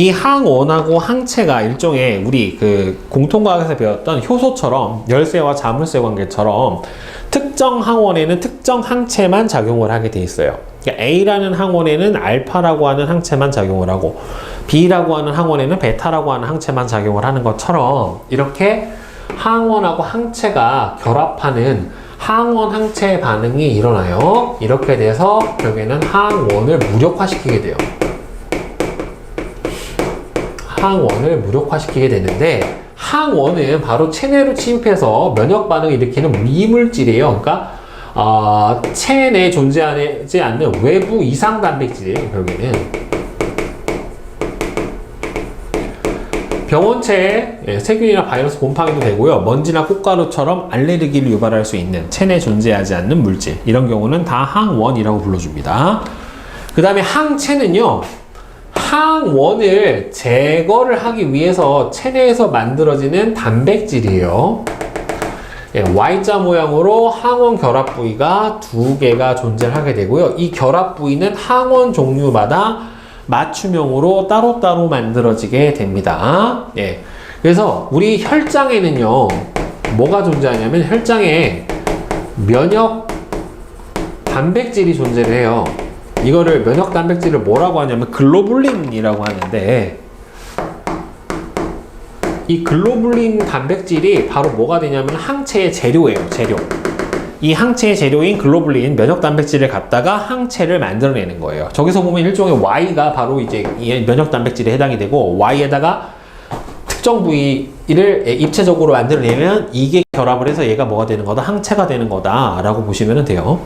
이 항원하고 항체가 일종의 우리 그 공통과학에서 배웠던 효소처럼 열쇠와 자물쇠 관계처럼 특정 항원에는 특정 항체만 작용을 하게 돼 있어요. 그러니까 A라는 항원에는 알파라고 하는 항체만 작용을 하고 B라고 하는 항원에는 베타라고 하는 항체만 작용을 하는 것처럼 이렇게 항원하고 항체가 결합하는 항원 항체 반응이 일어나요. 이렇게 돼서 결국에는 항원을 무력화시키게 돼요. 항원을 무력화시키게 되는데 항원은 바로 체내로 침입해서 면역 반응을 일으키는 미물질이에요. 그러니까 어, 체내에 존재하지 않는 외부 이상 단백질이에요. 결국에는 병원체에 예, 세균이나 바이러스 곰팡이도 되고요. 먼지나 꽃가루처럼 알레르기를 유발할 수 있는 체내에 존재하지 않는 물질 이런 경우는 다 항원이라고 불러줍니다. 그 다음에 항체는요. 항원을 제거를 하기 위해서 체내에서 만들어지는 단백질이에요. 예, Y자 모양으로 항원 결합 부위가 두 개가 존재하게 되고요. 이 결합 부위는 항원 종류마다 맞춤형으로 따로따로 만들어지게 됩니다. 예. 그래서 우리 혈장에는요, 뭐가 존재하냐면 혈장에 면역 단백질이 존재를 해요. 이거를 면역 단백질을 뭐라고 하냐면 글로불린이라고 하는데 이 글로불린 단백질이 바로 뭐가 되냐면 항체의 재료예요, 재료. 이 항체의 재료인 글로불린 면역 단백질을 갖다가 항체를 만들어내는 거예요. 저기서 보면 일종의 Y가 바로 이제 이 면역 단백질에 해당이 되고 Y에다가 특정 부위를 입체적으로 만들어내면 이게 결합을 해서 얘가 뭐가 되는 거다? 항체가 되는 거다라고 보시면 돼요.